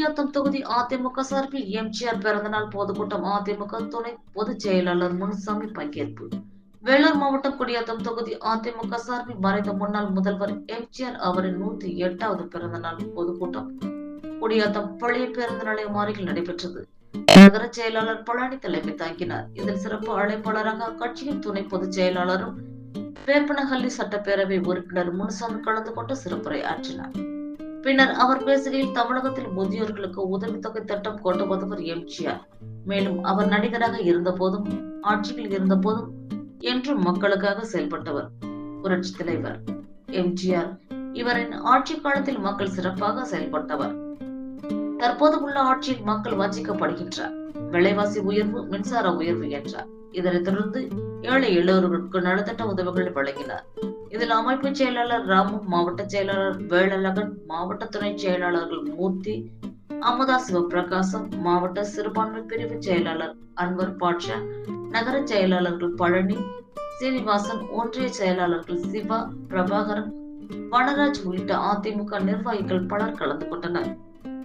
குடியாத்தம் தொகுதி அதிமுக சார்பில் எம்ஜிஆர் பிறந்தநாள் பொதுக்கூட்டம் அதிமுக துணை பொதுச் செயலாளர் முனுசாமி பங்கேற்பு. வேலூர் மாவட்டம் குடியாத்தம் தொகுதி அதிமுக சார்பில் மறைந்த முன்னாள் முதல்வர் எம்ஜிஆர் அவரின் நூத்தி எட்டாவது பிறந்த நாள் பொதுக்கூட்டம். குடியாத்தம் பழைய பேருந்து நிலையம் அருகில் நடைபெற்றது. நகர செயலாளர் பழனி தலைமை தாங்கினார். இதில் சிறப்பு அழைப்பாளராக அக்கட்சியின் துணை பொதுச் செயலாளரும் வேப்பனஹள்ளி சட்டப்பேரவை உறுப்பினர் முனுசாமி கலந்து கொண்டு சிறப்புரை ஆற்றினார். பின்னர் அவர் பேசுகையில் தமிழகத்தில் முதியோர்களுக்கு உதவித்தொகை திட்டம் கொண்டு வந்தவர் எம்ஜிஆர். மேலும் அவர் நடிகராக இருந்த போதும் ஆட்சியில் இருந்த போதும் என்றும் மக்களுக்காக செயல்பட்டவர். புரட்சி தலைவர் எம்ஜிஆர் இவரின் ஆட்சி காலத்தில் மக்கள் சிறப்பாக செயல்பட்டவர். தற்போது உள்ள ஆட்சியில் மக்கள் வஞ்சிக்கப்படுகின்றார். விலைவாசி உயர்வு மின்சார உயர்வு என்றார். இதனைத் தொடர்ந்து ஏழை எல்லோருக்கும் நலத்திட்ட உதவிகளை வழங்கினார். இதில் அமைப்பு செயலாளர் ராமு மாவட்ட செயலாளர் வேளழகன் மாவட்ட துணை செயலாளர்கள் மூர்த்தி அமுதா சிவபிரகாசம் மாவட்ட சிறுபான்மை பிரிவு செயலாளர் அன்வர் பாட்ஷா நகர செயலாளர்கள் பழனி சீனிவாசன் ஒன்றிய செயலாளர்கள் சிவா பிரபாகரன் வனராஜ் உள்ளிட்ட அதிமுக நிர்வாகிகள் பலர் கலந்து கொண்டனர்.